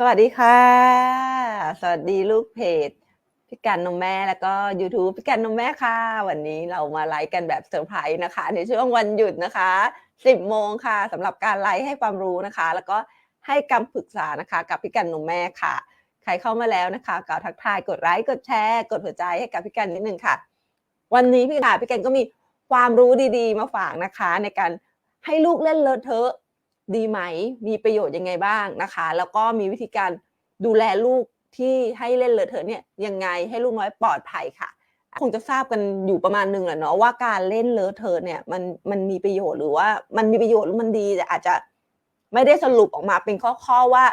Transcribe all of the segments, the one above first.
สวัสดีค่ะ สวัสดีลูกเพจพี่กันนมแม่แล้วก็ YouTube พี่กันนมแม่ค่ะ วันนี้เรามาไลฟ์กันแบบเซอร์ไพรส์นะคะ ในช่วงวันหยุดนะคะ 10โมงค่ะสำหรับการไลฟ์ให้ความรู้นะคะ แล้วก็ให้คำปรึกษานะคะ กับพี่กันนมแม่ค่ะ ใครเข้ามาแล้วนะคะก็ทักทายกดไลค์กดแชร์กดหัวใจให้กับพี่กันนิดนึงค่ะ วันนี้พี่ค่ะพี่กันก็มีความรู้ดีๆ มาฝากนะคะ ในการให้ลูกเล่นเลอะเทอะ ดีไหม มีประโยชน์ยังไงบ้างนะคะ แล้วก็มีวิธีการดูแลลูกที่ให้เล่นเลอะเทอะเนี่ยยังไงให้ลูกน้อยปลอดภัยค่ะ คงจะทราบกันอยู่ประมาณหนึ่งแหละเนาะว่าการเล่นเลอะเทอะเนี่ยมันมันมีประโยชน์หรือว่ามันมีประโยชน์หรือมันดีแต่อาจจะไม่ได้สรุปออกมาเป็นข้อๆว่า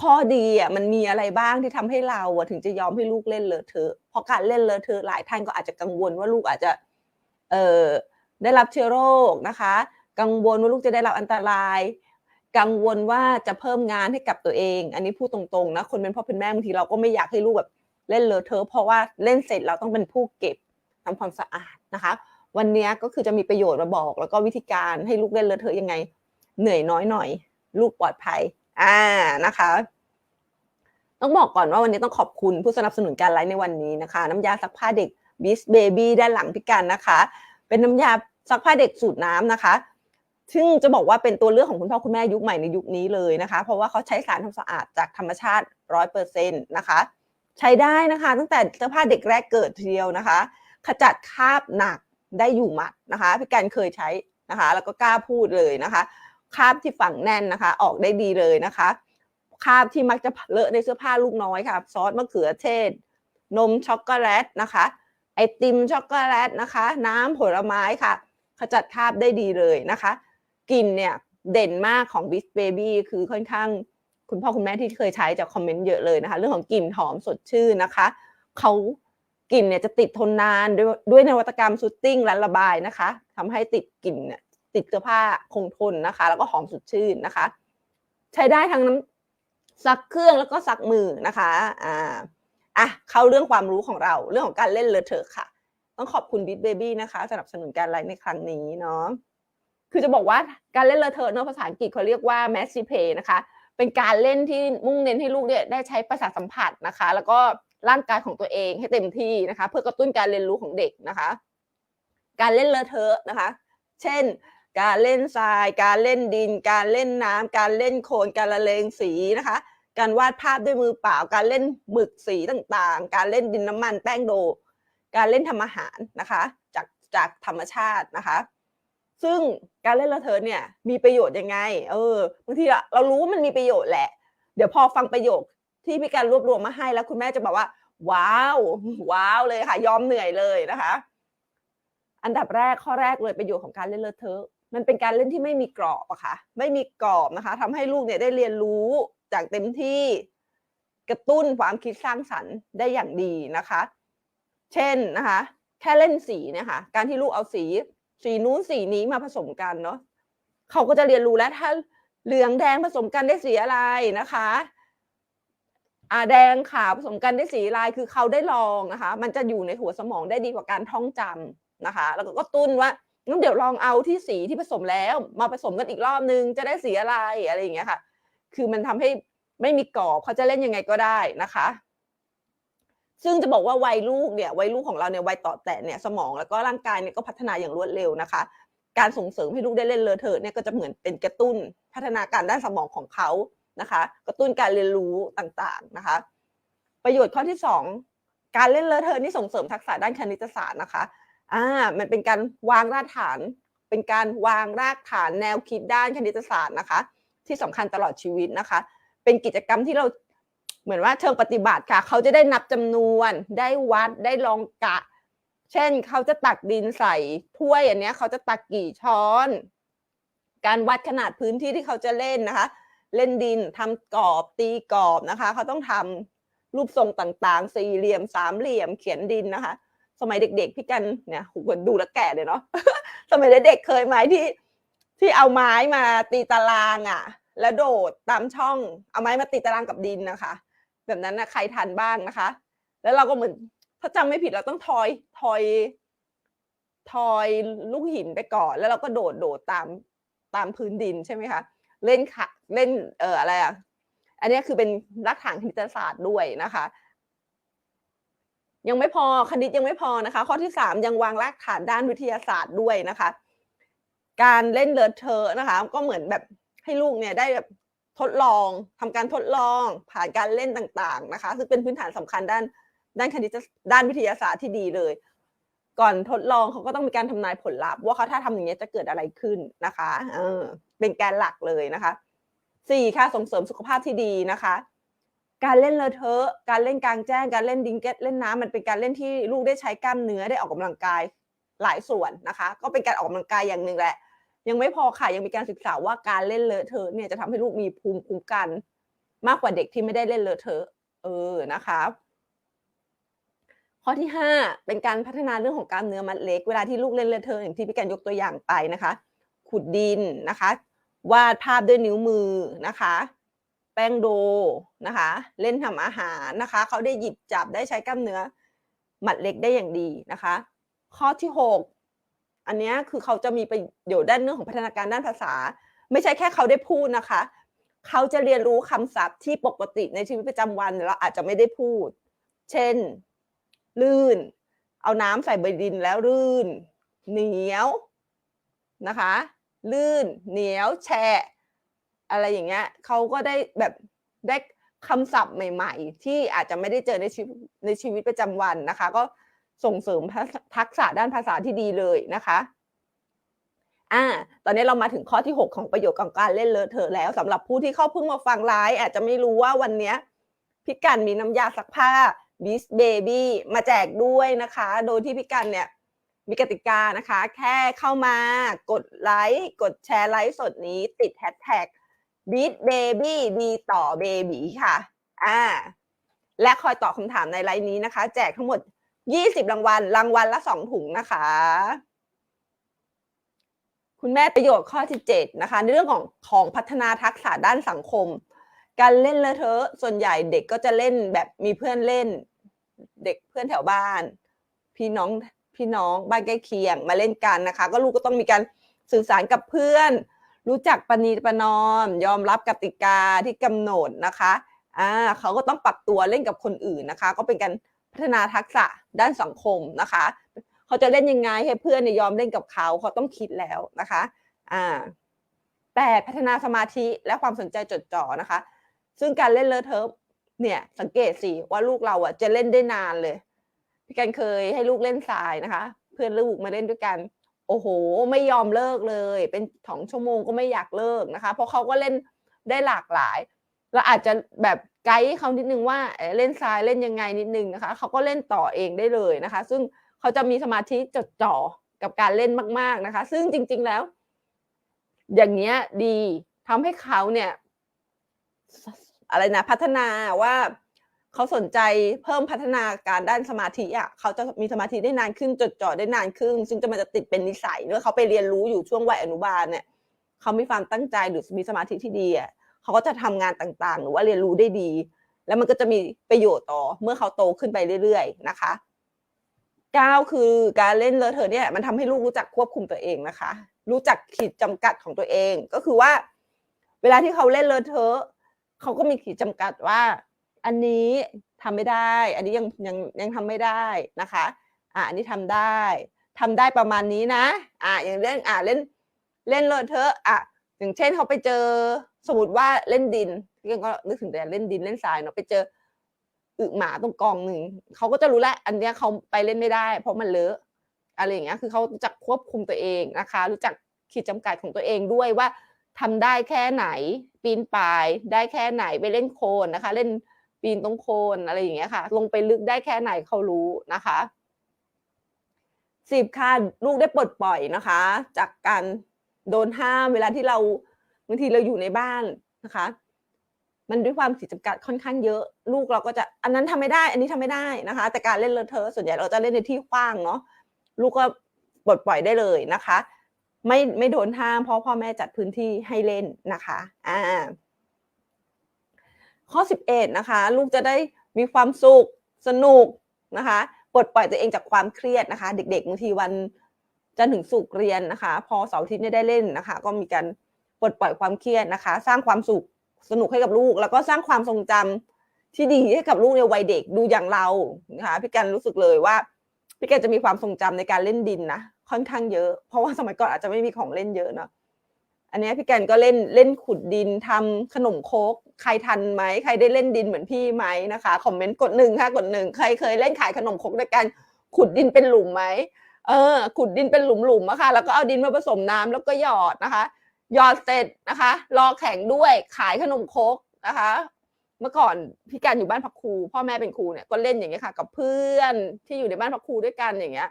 ข้อดีอะมันมีอะไรบ้างที่ทำให้เราถึงจะยอมให้ลูกเล่นเลอะเทอะเพราะการเล่นเลอะเทอะหลายท่านก็อาจจะกังวลว่าลูกอาจจะ เอ่อได้รับเชื้อโรคนะคะ กังวลว่าลูกจะได้รับอันตราย กังวลว่าจะเพิ่มงานให้กับตัวเอง อันนี้พูดตรงๆนะคนเป็นพ่อเป็นแม่บางทีเราก็ไม่อยากให้ลูกแบบเล่นเลอะเทอะเพราะว่าเล่นเสร็จเราต้องเป็นผู้เก็บทำความสะอาดนะคะ วันนี้ก็คือจะมีประโยชน์มาบอก แล้วก็วิธีการให้ลูกเล่นเลอะเทอะยังไง เหนื่อยน้อยหน่อย ลูกปลอดภัย อ่านะคะ ต้องบอกก่อนว่าวันนี้ต้องขอบคุณผู้สนับสนุนการไลฟ์ในวันนี้นะคะ น้ำยาซักผ้าเด็กบิสเบบี้ด้านหลังพิการนะคะ เป็นน้ำยาซักผ้าเด็กสูตรน้ำนะคะ ซึ่งจะบอกว่าเป็นตัวเลือกของคุณพ่อคุณแม่ยุคใหม่ในยุคนี้เลยนะคะ เพราะว่าเขาใช้สารทำสะอาดจากธรรมชาติร้อยเปอร์เซ็นต์นะคะ ใช้ได้นะคะ ตั้งแต่เสื้อผ้าเด็กแรกเกิดทีเดียวนะคะ ขจัดคราบหนักได้อยู่หมัดนะคะพี่การเคยใช้นะคะ แล้วก็กล้าพูดเลยนะคะคราบที่ฝังแน่นนะคะ ออกได้ดีเลยนะคะคราบที่มักจะเลอะในเสื้อผ้าลูกน้อยค่ะ ซอสมะเขือเทศ นมช็อกโกแลตนะคะไอติมช็อกโกแลตนะคะ น้ำผลไม้ค่ะ ขจัดคราบได้ดีเลยนะคะ กลิ่นเนี่ยเด่นมากของ b i s Baby คือค่อนข้างคุณพ่อคุณแม่ที่เคยใช้จะคอมเมนต์เยอะเลยนะคะ เรื่องของกลิ่นหอมสดชื่นนะคะเขากลิ่นเนี่ยจะติดทนนานด้วยด้วยนวัตกรรมซูตติ้งและระบายนะคะทำให้ติดกลิ่นเนี่ยติดเสื้อผ้าคงทนนะคะ แล้วก็หอมสดชื่นนะคะ ใช้ได้ทั้งน้ำซักเครื่องแล้วก็ซักมือนะคะอ่าอะเข้าเรื่องความรู้ของเราเรื่องของการเล่นเลอเทอะค่ะ ต้องขอบคุณ b i t Baby นะคะสนับสนุนการไลฟ์ในครั้งนี้เนาะ คือจะบอกว่าการเล่นเลอะเทอะเนาะภาษาอังกฤษเขาเรียกว่า massive play นะคะ เป็นการเล่นที่มุ่งเน้นให้ลูกเนี่ยได้ใช้ประสาทสัมผัสนะคะ แล้วก็ร่างกายของตัวเองให้เต็มที่นะคะ เพื่อกระตุ้นการเรียนรู้ของเด็กนะคะ การเล่นเลอะเทอะนะคะ เช่น การเล่นทราย การเล่นดิน การเล่นน้ำการเล่นโคลนการละเลงสีนะคะ การวาดภาพด้วยมือเปล่า การเล่นหมึกสีต่างๆ การเล่นดินน้ำมันแป้งโด การเล่นทำอาหารนะคะ จากจากธรรมชาตินะคะ ซึ่งการเล่นเลอะเทอะเนี่ยมีประโยชน์ยังไง เออบางทีเราเรารู้ว่ามันมีประโยชน์แหละ เดี๋ยวพอฟังประโยคที่พี่การรวบรวมมาให้แล้วคุณแม่จะบอกว่า ว้าว ว้าวเลยค่ะ ยอมเหนื่อยเลยนะคะ อันดับแรกข้อแรกเลยประโยชน์ของการเล่นเลอะเทอะมันเป็นการเล่นที่ไม่มีกรอบอะค่ะ ไม่มีกรอบนะคะทำให้ลูกเนี่ยได้เรียนรู้จากเต็มที่กระตุ้นความคิดสร้างสรรค์ได้อย่างดีนะคะ เช่นนะคะ แค่เล่นสีเนี่ยค่ะ การที่ลูกเอาสี สีนู้นสีนี้มาผสมกันเนาะเขาก็จะเรียนรู้แล้วถ้าเหลืองแดงผสมกันได้สีอะไรนะคะอาแดงขาวผสมกันได้สีอะไรคือเขาได้ลองนะคะ มันจะอยู่ในหัวสมองได้ดีกว่าการท่องจำนะคะ แล้วก็กตุ้นว่างั้นเดี๋ยวลองเอาที่สีที่ผสมแล้วมาผสมกันอีกรอบนึงจะได้สีอะไรอะไรอย่างเงี้ยค่ะ คือมันทำให้ไม่มีกรอบเขาจะเล่นยังไงก็ได้นะคะ ซึ่งจะบอกว่าวัยลูกเนี่ยวัยลูกของเราเนี่ยวัยต่อแต่เนี่ยสมองแล้วก็ร่างกายเนี่ยก็พัฒนาอย่างรวดเร็วนะคะ การส่งเสริมให้ลูกได้เล่นเลอเทอเนี่ยก็จะเหมือนเป็นกระตุ้นพัฒนาการด้านสมองของเขานะคะ กระตุ้นการเรียนรู้ต่างๆนะคะ ประโยชน์ข้อที่สองการเล่นเลอเทอะนี่ส่งเสริมทักษะด้านคณิตศาสตร์นะคะอ่ามันเป็นการวางรากฐาน เป็นการวางรากฐานแนวคิดด้านคณิตศาสตร์นะคะ ที่สำคัญตลอดชีวิตนะคะ เป็นกิจกรรมที่เรา เหมือนว่าเชิงปฏิบัติค่ะ เขาจะได้นับจำนวนได้วัดได้ลองกะ เช่นเขาจะตักดินใส่ถ้วยอันนี้เขาจะตักกี่ช้อน การวัดขนาดพื้นที่ที่เขาจะเล่นนะคะ เล่นดินทำกรอบตีกรอบนะคะ เขาต้องทำรูปทรงต่างๆ สี่เหลี่ยมสามเหลี่ยมเขียนดินนะคะ สมัยเด็ก ๆ พี่กันเนี่ยหูดูแลแก่เลยเนาะสมัยเด็กๆเคยไหมที่ที่เอาไม้มาตีตารางอะ แล้วโดดตามช่อง เอาไม้มาตีตารางกับดินนะคะ แบบนั้นนะใครทันบ้างนะคะ แล้วเราก็เหมือนถ้าจำไม่ผิดเราต้องทอยทอยทอยลูกหินไปก่อน แล้วเราก็โดดโดดตามตามพื้นดินใช่ไหมคะเล่นค่ะเล่นเอ่ออะไรอะอันนี้คือเป็นรากฐานคณิตศาสตร์ด้วยนะคะ ยังไม่พอคณิตยังไม่พอนะคะ ข้อที่สามยังวางรากฐานด้านวิทยาศาสตร์ด้วยนะคะ การเล่นเลอเทอนะคะ ก็เหมือนแบบให้ลูกเนี่ยได้แบบ ทดลองทำการทดลอง ผ่านการเล่นต่างๆนะคะ ซึ่งเป็นพื้นฐานสำคัญด้านด้านคณิตด้านวิทยาศาสตร์ที่ดีเลย ก่อนทดลองเขาก็ต้องมีการทำนายผลลัพธ์ว่าเขาถ้าทำอย่างนี้จะเกิดอะไรขึ้นนะคะเออเป็นแกนหลักเลยนะคะสี่ค่ะส่งเสริมสุขภาพที่ดีนะคะ การเล่นเลอะเทอะการเล่นกลางแจ้ง การเล่นดิงเก็ตเล่นน้ำมันเป็นการเล่นที่ลูกได้ใช้กล้ามเนื้อได้ออกกำลังกายหลายส่วนนะคะ ก็เป็นการออกกำลังกายอย่างหนึ่งแหละ ยังไม่พอค่ะยังมีการศึกษาว่าการเล่นเลอะเทอะเนี่ยจะทำให้ลูกมีภูมิคุ้มกัน มากกว่าเด็กที่ไม่ได้เล่นเลอะเทอะเออนะคะข้อที่ห้าเป็นการพัฒนาเรื่องของกล้ามเนื้อมัดเล็ก เวลาที่ลูกเล่นเลอะเทอะอย่างที่พี่การยกตัวอย่างไปนะคะ ขุดดินนะคะ วาดภาพด้วยนิ้วมือนะคะ แป้งโดนะคะ เล่นทำอาหารนะคะ เขาได้หยิบจับได้ใช้กล้ามเนื้อมัดเล็กได้อย่างดีนะคะ ข้อที่หก อันนี้คือเขาจะมีประโยชน์ด้านเรื่องของพัฒนาการด้านภาษา ไม่ใช่แค่เขาได้พูดนะคะ เขาจะเรียนรู้คำศัพท์ที่ปกติในชีวิตประจำวันเราอาจจะไม่ได้พูด เช่น ลื่น เอาน้ำใส่ใบดินแล้วลื่น เหนียวนะคะ ลื่น เหนียวแฉะอะไรอย่างเงี้ยเขาก็ได้แบบได้คำศัพท์ใหม่ ๆ ที่อาจจะไม่ได้เจอในชีวิตในชีวิตประจำวันนะคะ ก็ ส่งเสริมทักษะด้านภาษาที่ดีเลยนะคะอ่าตอนนี้เรามาถึงข้อที่ 6 ของประโยชน์ของการเล่นเลอะเทอะแล้วสำหรับผู้ที่เข้าเพิ่งมาฟังไลฟ์อาจจะไม่รู้ว่าวันนี้พี่กันมีน้ำยาซักผ้า Beast Baby มาแจกด้วยนะคะ โดยที่พี่กันเนี่ยมีกติกานะคะ แค่เข้ามากดไลค์กดแชร์ไลฟ์สดนี้ติดแฮชแท็ก Beast Baby ดีต่อ Baby ค่ะอ่าและคอยตอบคำถามในไลฟ์นี้นะคะ แจกทั้งหมด 20รางวัล รางวัลละ2ถุงนะคะ คุณแม่ประโยชน์ข้อที่7นะคะ ในเรื่องของของพัฒนาทักษะด้านสังคม การเล่นเลอะเทอะส่วนใหญ่เด็กก็จะเล่นแบบมีเพื่อนเล่น เด็กเพื่อนแถวบ้าน พี่น้องพี่น้องบ้านใกล้เคียงมาเล่นกันนะคะ ก็ลูกก็ต้องมีการสื่อสารกับเพื่อน รู้จักปณีประนอม ยอมรับกติกาที่กำหนดนะคะอ่าเขาก็ต้องปรับตัวเล่นกับคนอื่นนะคะ ก็เป็นการ พัฒนาทักษะด้านสังคมนะคะ เขาจะเล่นยังไงให้เพื่อนยอมเล่นกับเขาเขาต้องคิดแล้วนะคะอ่าแต่พัฒนาสมาธิและความสนใจจดจ่อนะคะ ซึ่งการเล่นเลอะเทอะเนี่ยสังเกตสิว่าลูกเราอะจะเล่นได้นานเลย พี่กันเคยให้ลูกเล่นทรายนะคะ เพื่อนลูกมาเล่นด้วยกัน โอ้โห ไม่ยอมเลิกเลย เป็นสองชั่วโมงก็ไม่อยากเลิกนะคะ เพราะเขาก็เล่นได้หลากหลายเราอาจจะแบบ ไกด์เขานิดนึงว่าเล่นทรายเล่นยังไงนิดนึงนะคะเขาก็เล่นต่อเองได้เลยนะคะ ซึ่งเขาจะมีสมาธิจดจ่อกับการเล่นมาก ๆนะคะ ซึ่งจริง ๆแล้ว อย่างเงี้ยดีทำให้เขาเนี่ยอะไรนะพัฒนาว่าเขาสนใจเพิ่มพัฒนาการด้านสมาธิอะเขาจะมีสมาธิได้นานขึ้นจดจ่อได้นานขึ้น ซึ่งจะมันจะติดเป็นนิสัยเมื่อเขาไปเรียนรู้อยู่ช่วงวัยอนุบาลเนี่ยเขามีความตั้งใจหรือมีสมาธิที่ดีอะ เขาก็จะทำงานต่างๆ หรือว่าเรียนรู้ได้ดี แล้วมันก็จะมีประโยชน์ต่อเมื่อเขาโตขึ้นไปเรื่อย ๆ นะคะก้าคือการเล่นเลอะเทอะเนี่ยมันทำให้ลูกรู้จักควบคุมตัวเองนะคะ รู้จักขีดจำกัดของตัวเองก็คือว่า เวลาที่เขาเล่นเลอะเทอะเขาก็มีขีดจำกัดว่า อันนี้ทำไม่ได้ อันนี้ยังยังยังทำไม่ได้นะคะอ่าอันนี้ทำได้ทำได้ประมาณนี้นะ อ่าอย่างเล่นอ่าเล่นเล่นเลอะเทอะอะอย่างเช่นเขาไปเจอ สมมติว่าเล่นดินพี่ก็นึกถึงแต่เล่นดินเล่นทรายเนาะไปเจออึหมาตรงกองหนึ่งเขาก็จะรู้แล้วอันเนี้ยเขาไปเล่นไม่ได้ เพราะมันเลอะอะไรอย่างเงี้ยคือเขารู้จักควบคุมตัวเองนะคะ รู้จักขีดจำกัดของตัวเองด้วยว่าทำได้แค่ไหน ปีนป่ายได้แค่ไหนไปเล่นโคลนนะคะ เล่นปีนตรงโคนอะไรอย่างเงี้ยค่ะ ลงไปลึกได้แค่ไหนเขารู้นะคะสิบค่ะลูกได้ปลดปล่อยนะคะ จากการโดนห้ามเวลาที่เรา บางทีเราอยู่ในบ้านนะคะ มันด้วยความขีจำกัดค่อนข้างเยอะ ลูกเราก็จะอันนั้นทำไม่ได้ อันนี้ทำไม่ได้นะคะ แต่การเล่นเลอเทอะส่วนใหญ่เราจะเล่นในที่กว้างเนาะลูกก็ปลดปล่อยได้เลยนะคะ ไม่ไม่โดนห้ามเพราะพ่อแม่จัดพื้นที่ให้เล่นนะคะอ่าข้อ 11 นะคะ ลูกจะได้มีความสุขสนุกนะคะปลดปล่อยตัวเองจากความเครียดนะคะ เด็กๆบางทีวันจันถึงสุกเรียนนะคะ พอเสาร์อาทิตย์ได้เล่นนะคะ ก็มีการ ปลดปล่อยความเครียดนะคะ สร้างความสุขสนุกให้กับลูก แล้วก็สร้างความทรงจำที่ดีให้กับลูกในวัยเด็กดูอย่างเรานะคะพี่กันรู้สึกเลยว่าพี่กันจะมีความทรงจำในการเล่นดินนะค่อนข้างเยอะ เพราะว่าสมัยก่อนอาจจะไม่มีของเล่นเยอะเนาะอันนี้พี่กันก็เล่นเล่นขุดดินทำขนมโคกใครทันไหมใครได้เล่นดินเหมือนพี่ไหมนะคะคอมเมนต์กดหนึ่งค่ะกดหนึ่งใครเคยเล่นขายขนมโคกด้วยกันขุดดินเป็นหลุมไหมเออขุดดินเป็นหลุมๆอะค่ะแล้วก็เอาดินมาผสมน้ำแล้วก็หยอดนะคะ หยอดเสร็จนะคะ รอแข่งด้วยขายขนมโคกนะคะ เมื่อก่อนพี่การอยู่บ้านพักครู พ่อแม่เป็นครูเนี่ยก็เล่นอย่างเงี้ยค่ะ กับเพื่อนที่อยู่ในบ้านพักครูด้วยกันอย่างเงี้ย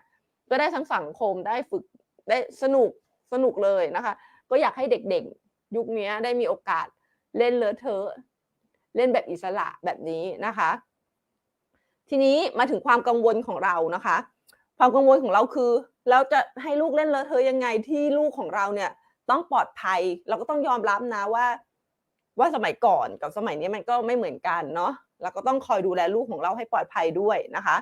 ก็ได้ทั้งสังคมได้ฝึกได้สนุกสนุกเลยนะคะ ก็อยากให้เด็กๆ ยุคนี้ได้มีโอกาสเล่นเลอะเทอะเล่นแบบอิสระแบบนี้นะคะ ทีนี้มาถึงความกังวลของเรานะคะ ความกังวลของเราคือ เราจะให้ลูกเล่นเลอะเทอะยังไงที่ลูกของเราเนี่ย ต้องปลอดภัย เราก็ต้องยอมรับนะว่า ว่าสมัยก่อนกับสมัยนี้มันก็ไม่เหมือนกันเนาะเราก็ต้องคอยดูแลลูกของเราให้ปลอดภัยด้วยนะคะ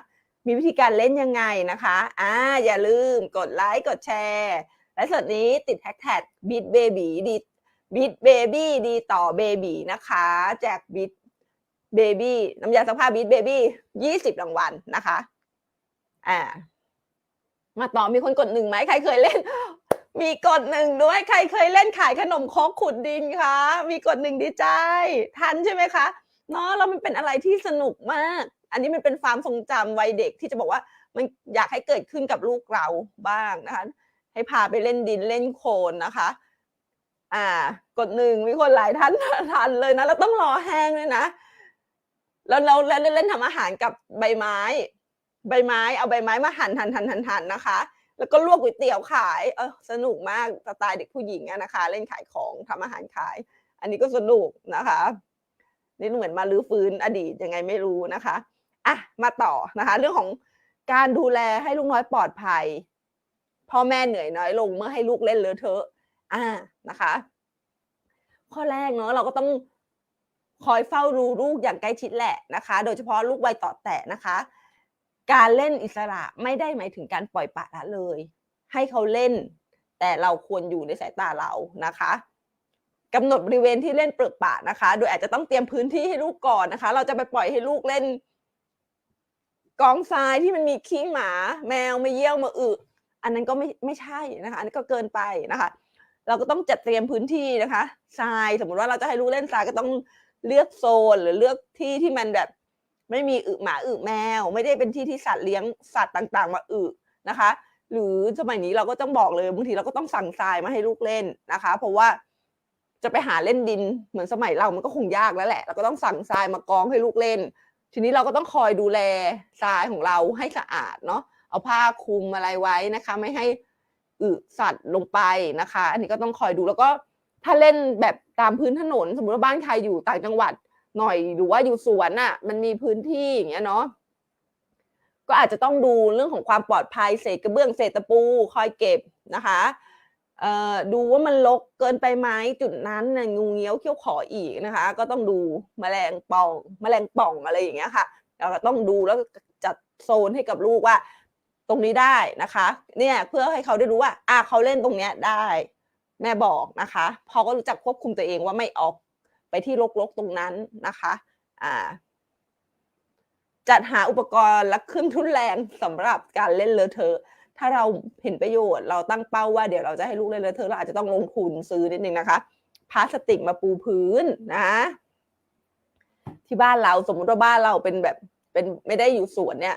มีวิธีการเล่นยังไงนะคะอ่าอย่าลืมกดไลค์กดแชร์และสดนี้ติดแฮชแท็กบิทเบบีดีบิทเบบี้ดีต่อเบบีนะคะแจกบิทเบบี้น้ำยาซักผ้าบิทเบบี้ยี่สิบรางวัลนะคะอ่ามาต่อมีคนกดหนึ่งไหมใครเคยเล่น มีกดหนึ่งด้วยใครเคยเล่นขายขนมครกขุดดินคะมีกดหนึ่งดีใจ ทันใช่ไหมคะเนาะแล้วมันเป็นอะไรที่สนุกมาก อันนี้มันเป็นความทรงจำวัยเด็กที่จะบอกว่ามันอยากให้เกิดขึ้นกับลูกเราบ้างนะคะ ให้พาไปเล่นดินเล่นโคลนนะคะ อ่ากดหนึ่งมีคนหลายท่านทันเลยนะเราต้องรอแห้งเลยนะ แล้วเราเล่นเล่นทำอาหารกับใบไม้ ใบไม้เอาใบไม้มาหั่นหั่นหั่นหั่นหั่นนะคะ แล้วก็ลวกก๋วยเตี๋ยวขายเออสนุกมากสไตล์เด็กผู้หญิงอะนะคะ เล่นขายของทำอาหารขาย อันนี้ก็สนุกนะคะนี่เหมือนมาลื้อฟื้นอดีตยังไงไม่รู้นะคะอะมาต่อนะคะ เรื่องของการดูแลให้ลูกน้อยปลอดภัยพ่อแม่เหนื่อยน้อยลงเมื่อให้ลูกเล่นเลอะเทอะ อ่านะคะ ข้อแรกเนาะเราก็ต้องคอยเฝ้าดูลูกอย่างใกล้ชิดแหละนะคะ โดยเฉพาะลูกวัยต่อแตะนะคะ การเล่นอิสระไม่ได้หมายถึงการปล่อยปละละเลย ให้เขาเล่น แต่เราควรอยู่ในสายตาเรานะคะกำหนดบริเวณที่เล่นเปลือกปะนะคะ โดยอาจจะต้องเตรียมพื้นที่ให้ลูกก่อนนะคะ เราจะไปปล่อยให้ลูกเล่น กองทรายที่มันมีขี้หมา แมวมาเยี่ยวมาอึอันนั้นก็ไม่ไม่ใช่นะคะ อันนี้ก็เกินไปนะคะ เราก็ต้องจัดเตรียมพื้นที่นะคะทรายสมมติว่าเราจะให้ลูกเล่นทรายก็ต้องเลือกโซนหรือเลือกที่ที่มันแบบ ไม่มีอึหมาอึแมว ไม่ได้เป็นที่ที่สัตว์เลี้ยงสัตว์ต่างๆ มาอึนะคะ หรือสมัยนี้เราก็ต้องบอกเลยบางทีเราก็ต้องสั่งทรายมาให้ลูกเล่นนะคะ เพราะว่าจะไปหาเล่นดินเหมือนสมัยเรามันก็คงยากแล้วแหละ เราก็ต้องสั่งทรายมากองให้ลูกเล่น ทีนี้เราก็ต้องคอยดูแลทรายของเราให้สะอาดเนาะเอาผ้าคลุมอะไรไว้นะคะ ไม่ให้อึสัตว์ลงไปนะคะ อันนี้ก็ต้องคอยดูแล้วก็ถ้าเล่นแบบตามพื้นถนน สมมติว่าบ้านใครอยู่ต่างจังหวัด หน่อยหรือว่าอยู่สวนน่ะ มันมีพื้นที่อย่างเงี้ยเนาะก็อาจจะต้องดูเรื่องของความปลอดภัยเศษกระเบื้องเศษตะปูคอยเก็บนะคะดูว่ามันลกเกินไปไหมจุดนั้นน่ะงูเงี้ยวเขี้ยวขออีกนะคะ ก็ต้องดูแมลงป่องแมลงป่องอะไรอย่างเงี้ยค่ะเราก็ต้องดูแล้วจัดโซนให้กับลูกว่า ตรงนี้ได้นะคะ เนี่ยเพื่อให้เขาได้รู้ว่าอ่าเขาเล่นตรงเนี้ยได้ แม่บอกนะคะ พอก็รู้จักควบคุมตัวเองว่าไม่ออก ที่รกๆตรงนั้นนะคะอ่าจัดหาอุปกรณ์และเครื่องทุนแรงสำหรับการเล่นเลอเทอะถ้าเราเห็นประโยชน์เราตั้งเป้าว่าเดี๋ยวเราจะให้ลูกเล่นเลอเทอะเราอาจจะต้องลงทุนซื้อนิดนึงนะคะพลาสติกมาปูพื้นนะ ที่บ้านเราสมมติว่าบ้านเราเป็นแบบเป็นไม่ได้อยู่สวนเนี่ย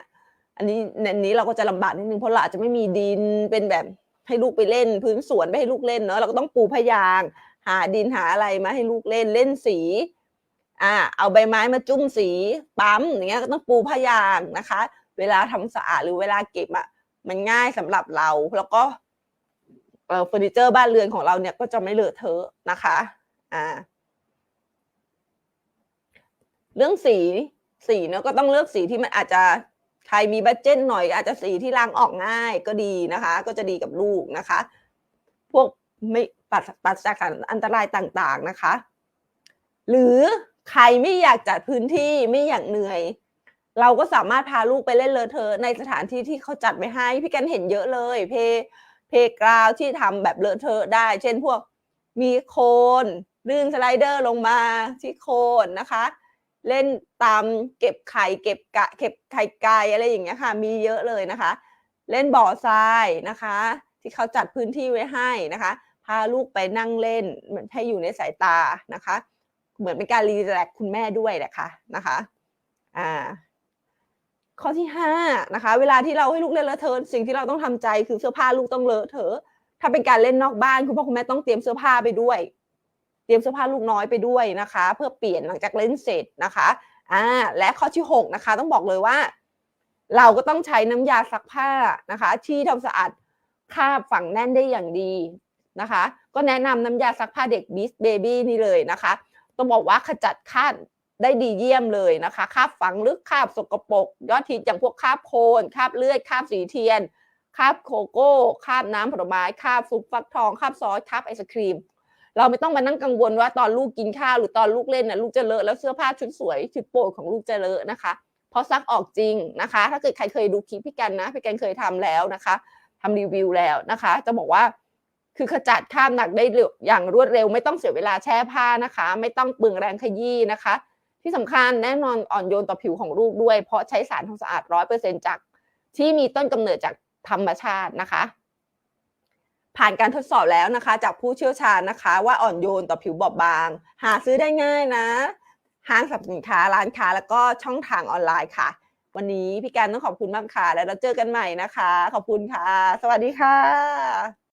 อันนี้ในนี้เราก็จะลำบากนิดนึงเพราะเราอาจจะไม่มีดินเป็นแบบให้ลูกไปเล่น พื้นสวนไม่ให้ลูกเล่นเนาะเราก็ต้องปูพยาง หาดินหาอะไรมาให้ลูกเล่นเล่นสีอ่าเอาใบไม้มาจุ้มสีปั๊มอย่างเงี้ยก็ต้องปูพยางนะคะ เวลาทำสะอาดหรือเวลาเก็บอะมันง่ายสำหรับเราแล้วก็เฟอร์นิเจอร์บ้านเรือนของเราเนี่ยก็จะไม่เลอะเทอะนะคะอ่าเรื่องสีสีเนาะก็ต้องเลือกสีที่มันอาจจะใครมีบัตเจตหน่อย อาจจะสีที่ล้างออกง่ายก็ดีนะคะ ก็จะดีกับลูกนะคะ พวกไม่ ปัดปัดจากสารอันตรายต่างๆนะคะ หรือใครไม่อยากจัดพื้นที่ไม่อยากเหนื่อย เราก็สามารถพาลูกไปเล่นเลอเทอในสถานที่ที่เขาจัดไว้ให้ พี่กันเห็นเยอะเลย เพเพกราวที่ทำแบบเลอเทอได้ เช่นพวกมีโคนลื่นสไลเดอร์ลงมาที่โคนนะคะ เล่นตามเก็บไข่เก็บกะเก็บไข่ไก่อะไรอย่างเงี้ยค่ะ มีเยอะเลยนะคะ เล่นบ่อทรายนะคะ ที่เขาจัดพื้นที่ไว้ให้นะคะ พาลูกไปนั่งเล่นเหมือนให้อยู่ในสายตานะคะ เหมือนเป็นการรีแลกคุณแม่ด้วยแหละค่ะนะคะอ่าข้อที่ห้านะคะ เวลาที่เราให้ลูกเล่นเลอะเทอะสิ่งที่เราต้องทำใจคือเสื้อผ้าลูกต้องเลอะเทอะถ้าเป็นการเล่นนอกบ้านคุณพ่อคุณแม่ต้องเตรียมเสื้อผ้าไปด้วย เตรียมเสื้อผ้าลูกน้อยไปด้วยนะคะ เพื่อเปลี่ยนหลังจากเล่นเสร็จนะคะอ่าและข้อที่หกนะคะ ต้องบอกเลยว่า เราก็ต้องใช้น้ำยาซักผ้านะคะ ที่ทำสะอาดคราบฝังแน่นได้อย่างดี นะคะ ก็แนะนำน้ำยาซักผ้าเด็กบิสเบบี้นี่เลยนะคะ ต้องบอกว่าขจัดคราบได้ดีเยี่ยมเลยนะคะคราบฝังลึกคราบสกปรกยอดฮิตอย่างพวกคราบโคลนคราบเลือดคราบสีเทียนคราบโกโก้คราบน้ำผลไม้คราบซุปฟักทองคราบซอสคราบไอศครีม เราไม่ต้องมานั่งกังวลว่าตอนลูกกินข้าวหรือตอนลูกเล่นน่ะลูกจะเลอะแล้วเสื้อผ้าชุดสวยชุดโปรดของลูกจะเลอะนะคะ เพราะซักออกจริงนะคะ ถ้าเกิดใครเคยดูคลิปพี่กันนะพี่กันเคยทำแล้วนะคะทำรีวิวแล้วนะคะ จะบอกว่า คือขจัดคราบหนักได้เร็วอย่างรวดเร็ว ไม่ต้องเสียเวลาแช่ผ้านะคะ ไม่ต้องเปลืองแรงขยี้นะคะ ที่สำคัญแน่นอนอ่อนโยนต่อผิวของลูกด้วย เพราะใช้สารทำสะอาดร้อยเปอร์เซ็นจากที่มีต้นกำเนิดจากธรรมชาตินะคะ ผ่านการทดสอบแล้วนะคะ จากผู้เชี่ยวชาญนะคะ ว่าอ่อนโยนต่อผิวบอบบาง หาซื้อได้ง่ายนะ ห้างสรรพสินค้าร้านค้า แล้วก็ช่องทางออนไลน์ค่ะ วันนี้พี่การต้องขอบคุณมากค่ะ แล้วเราเจอกันใหม่นะคะ ขอบคุณค่ะ สวัสดีค่ะ